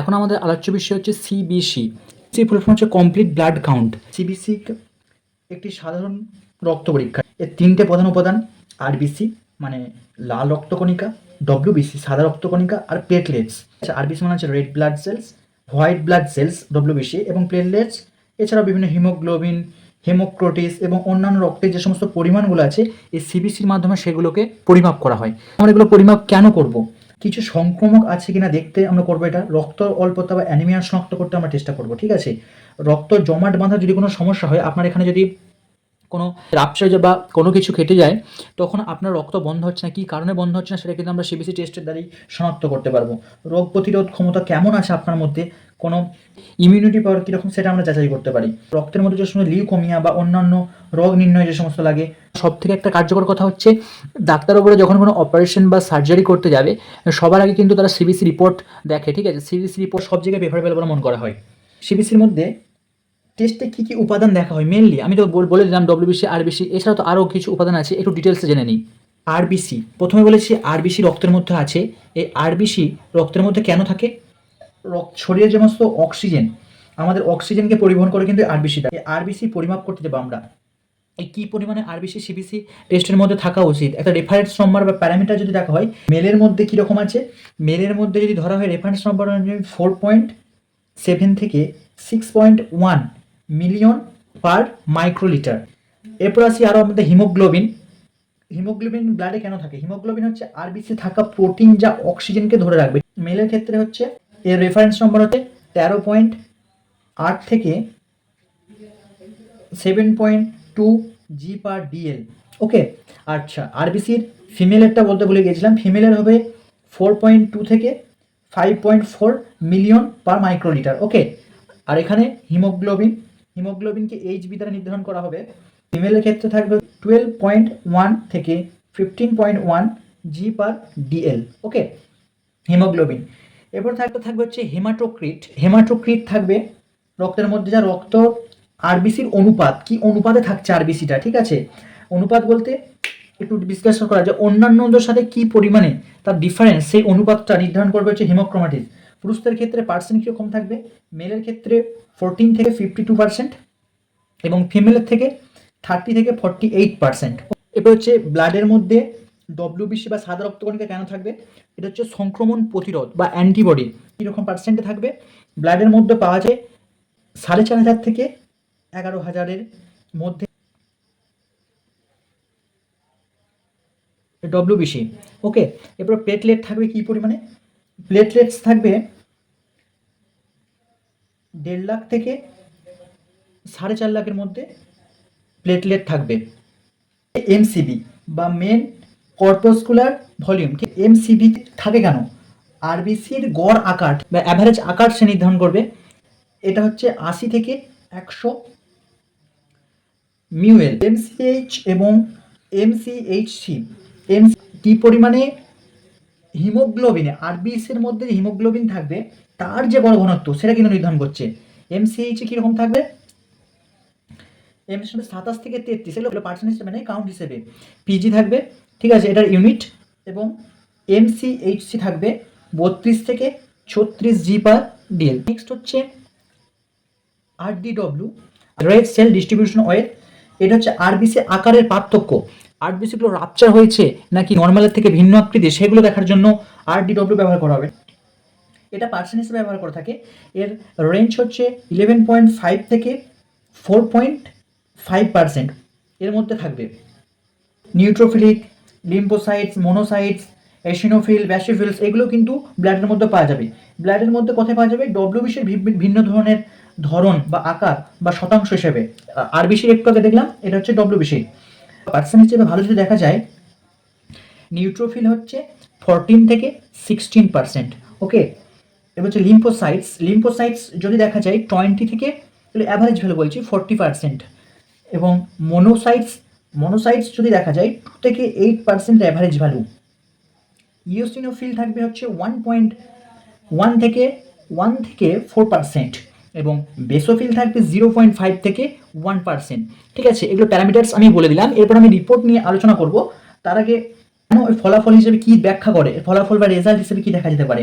এখন আমাদের আলোচ্য বিষয় হচ্ছে সিবিসি সি ফুল হচ্ছে কমপ্লিট ব্লাড কাউন্ট সিবিসি একটি সাধারণ রক্ত পরীক্ষা। এর তিনটে প্রধান উপাদান আরবিসি মানে লাল রক্তকণিকা ডব্লিউবিসি সাদা রক্তকণিকা, আর প্লেটলেটস আচ্ছা আরবিসি মানে হচ্ছে red blood cells white blood cells WBC এবং প্লেটলেটস এছাড়াও বিভিন্ন হিমোগ্লোবিন হেমোক্রোটিস এবং অন্যান্য রক্তের যে সমস্ত পরিমাণগুলো আছে, এই সিবিসির মাধ্যমে সেগুলোকে পরিমাপ করা হয়। আমরা এগুলো পরিমাপ কেন করব? কিছু সংক্রমক আছে কিনা দেখতে আমরা করব এটা। রক্ত অল্পতা বা অ্যানিমিয়া শনাক্ত করতে আমরা চেষ্টা করব, ঠিক আছে? রক্ত জমাট বাঁধা যদি কোনো সমস্যা হয়, আপনার এখানে যদি কোনো রাপচার বা কোনো কিছু কেটে যায়, তখন আপনার রক্ত বন্ধ হচ্ছে না। কী কারণে বন্ধ হচ্ছে না, সেটা কিন্তু আমরা সিবিসি টেস্টের দ্বারাই শনাক্ত করতে পারব। রোগ প্রতিরোধ ক্ষমতা কেমন আছে আপনার মধ্যে? কোনো ইমিউনিটি পাওয়ার কীরকম, সেটা আমরা যাচাই করতে পারি। রক্তের মধ্যে যে সময় লিউকোমিয়া বা অন্যান্য রোগ নির্ণয় যে সমস্ত লাগে সব থেকে একটা কার্যকর কথা হচ্ছে, ডাক্তার উপরে যখন কোনো অপারেশন বা সার্জারি করতে যাবে, সবার আগে কিন্তু তারা সিবিসি রিপোর্ট দেখে, ঠিক আছে? সিবিসি রিপোর্ট সব জায়গায় প্রেফারেবল বলে মনে করা হয়। সিবিসির মধ্যে টেস্টে কী কী উপাদান দেখা হয়? মেনলি আমি তো বল- দিলাম ডব্লিউবিসি আরবিসি এছাড়াও তো আরও কিছু উপাদান আছে, একটু ডিটেলসে জেনে নিই। আরবিসি প্রথমে বলেছি আরবিসি রক্তের মধ্যে আছে, এই আরবিসি রক্তের মধ্যে কেন থাকে? রক্ত শরীরের যে সমস্ত অক্সিজেন আমাদের অক্সিজেনকে পরিবহন করে কিন্তু আরবিসিটা এই আরবিসি পরিমাপ করতে যাব আমরা। কী পরিমাণে আরবিসি সিবিসি টেস্টের মধ্যে থাকা উচিত? একটা রেফারেন্স নম্বর বা প্যারামিটার যদি দেখা হয় মেলের মধ্যে কীরকম আছে? মেলের মধ্যে যদি ধরা হয় reference number four point seven থেকে six point one million per microlitre এরপর আসি আরও আমাদের হিমোগ্লোবিন হিমোগ্লোবিন ব্লাডে কেন থাকে? হিমোগ্লোবিন হচ্ছে আরবিসি থাকা প্রোটিন যা অক্সিজেনকে ধরে রাখবে। মেলের ক্ষেত্রে হচ্ছে, এর রেফারেন্স নম্বর হচ্ছে তেরো পয়েন্ট আট থেকে seven point two g per dL okay আচ্ছা আরবিসির ফিমেলেরটা বলতে ভুলে গেছিলাম ফিমেলের হবে ফোর পয়েন্ট টু থেকে five point four million per microlitre okay আর এখানে হিমোগ্লোবিন হিমোগ্লোবিনকে এইচবি দ্বারা নির্ধারণ করা হবে। ফিমেলের ক্ষেত্রে থাকবে টুয়েলভ পয়েন্ট ওয়ান থেকে fifteen point one g per dL okay haemoglobin এরপর থাকতে থাকবে হচ্ছে হেমাটোক্রিট হেমাটোক্রিট থাকবে রক্তের মধ্যে, যা রক্ত আরবিসির অনুপাত, কি অনুপাতে থাকছে আরবিসিটা, ঠিক আছে? অনুপাত বলতে একটু বিশ্লেষণ করা যায়, অন্যান্যদের সাথে কি পরিমাণে তার ডিফারেন্স সেই অনুপাতটা নির্ধারণ করবে হচ্ছে হিমোক্রোমাটিস পুরুষদের ক্ষেত্রে পার্সেন্ট কীরকম থাকবে? মেলের ক্ষেত্রে ফোরটিন থেকে ফিফটি টু পার্সেন্ট এবং ফিমেলের থেকে থার্টি থেকে ফর্টি এইট পার্সেন্ট এবার হচ্ছে ব্লাডের মধ্যে ডব্লিউবিসি বা সাদা রক্তকণিকা কেন থাকবে? এটা হচ্ছে সংক্রমণ প্রতিরোধ বা অ্যান্টিবডি কীরকম পার্সেন্টে থাকবে? ব্লাডের মধ্যে পাওয়া যায় সাড়ে চার হাজার থেকে এগারো হাজারের মধ্যে ডব্লিউবিসি ওকে এরপর প্লেটলেট থাকবে কি পরিমাণে? প্লেটলেটস থাকবে দেড় লাখ থেকে সাড়ে চার লাখের মধ্যে প্লেটলেট থাকবে। এমসিবি বা মেন কর্পোস্কুলার ভলিউম ঠিক এমসিবি থাকে কেন? আরবিসির গড় আকার বা অ্যাভারেজ আকার সে নির্ধারণ করবে। এটা হচ্ছে আশি থেকে একশো মিউএল, এমসিএইচ এবং এমসিএইচসি। এম কি পরিমাণে? হিমোগ্লোবিনে আরবিসির মধ্যে হিমোগ্লোবিন থাকবে, তার যে বড় ঘনত্ব, সেটা কিন্তু নির্ধারণ করছে। এমসিএইচ কীরকম থাকবে? এমসি হিসেবে সাতাশ থেকে তেত্রিশ, এগুলো পার্সেন্ট হিসেবে নেই কাউন্ট হিসেবে পিজি থাকবে, ঠিক আছে, এটার ইউনিট এবং এমসিএইচসি থাকবে বত্রিশ থেকে ছত্রিশ জি পার ডিএল নেক্সট হচ্ছে RDW red cell distribution width এটা হচ্ছে আরবিসি আকারের পার্থক্য। আরবিসিগুলো রাপচার হয়েছে নাকি নর্মালের থেকে ভিন্ন আকৃতি সেগুলো দেখার জন্য আর আরডিডব্লিউ ব্যবহার করা হবে। এটা পার্সেন্ট হিসেবে ব্যবহার করে থাকে। এর রেঞ্জ হচ্ছে ইলেভেন পয়েন্ট ফাইভ থেকে ফোর পয়েন্ট ফাইভ পার্সেন্ট এর মধ্যে থাকবে নিউট্রোফিলিক লিম্পোসাইটস মোনোসাইটস এসিনোফিল ব্যাসিফিলস এগুলো কিন্তু ব্লাডের মধ্যে পাওয়া যাবে। ব্লাডের মধ্যে কোথায় পাওয়া যাবে? ডব্লিউবিসির ভিন্ন ধরনের ধরন বা আকার বা শতাংশ হিসেবে। আরবিসির একটু আগে দেখলাম, এটা হচ্ছে ডব্লিউবিসি পার্সেন্ট হিসেবে ভালো যদি দেখা যায় নিউট্রোফিল হচ্ছে ফোরটিন থেকে সিক্সটিন পার্সেন্ট ওকে এবার হচ্ছে লিম্পোসাইটস লিম্পোসাইটস যদি দেখা যায় টোয়েন্টি থেকে অ্যাভারেজ ভ্যালু বলছি ফোরটি পার্সেন্ট এবং মনোসাইটস মনোসাইটস যদি দেখা যায় টু থেকে eight percent average value eosinophil থাকবে হচ্ছে ওয়ান পয়েন্ট ওয়ান থেকে ওয়ান থেকে ফোর পার্সেন্ট এবং বেসোফিল থাকবে জিরো পয়েন্ট ফাইভ থেকে ওয়ান পার্সেন্ট ঠিক আছে, এগুলো প্যারামিটার্স আমি বলে দিলাম। এরপর আমি রিপোর্ট নিয়ে আলোচনা করব। তার আগে কেন ফলাফল হিসেবে কী ব্যাখ্যা করে? ফলাফল বা রেজাল্ট হিসেবে কী দেখা যেতে পারে?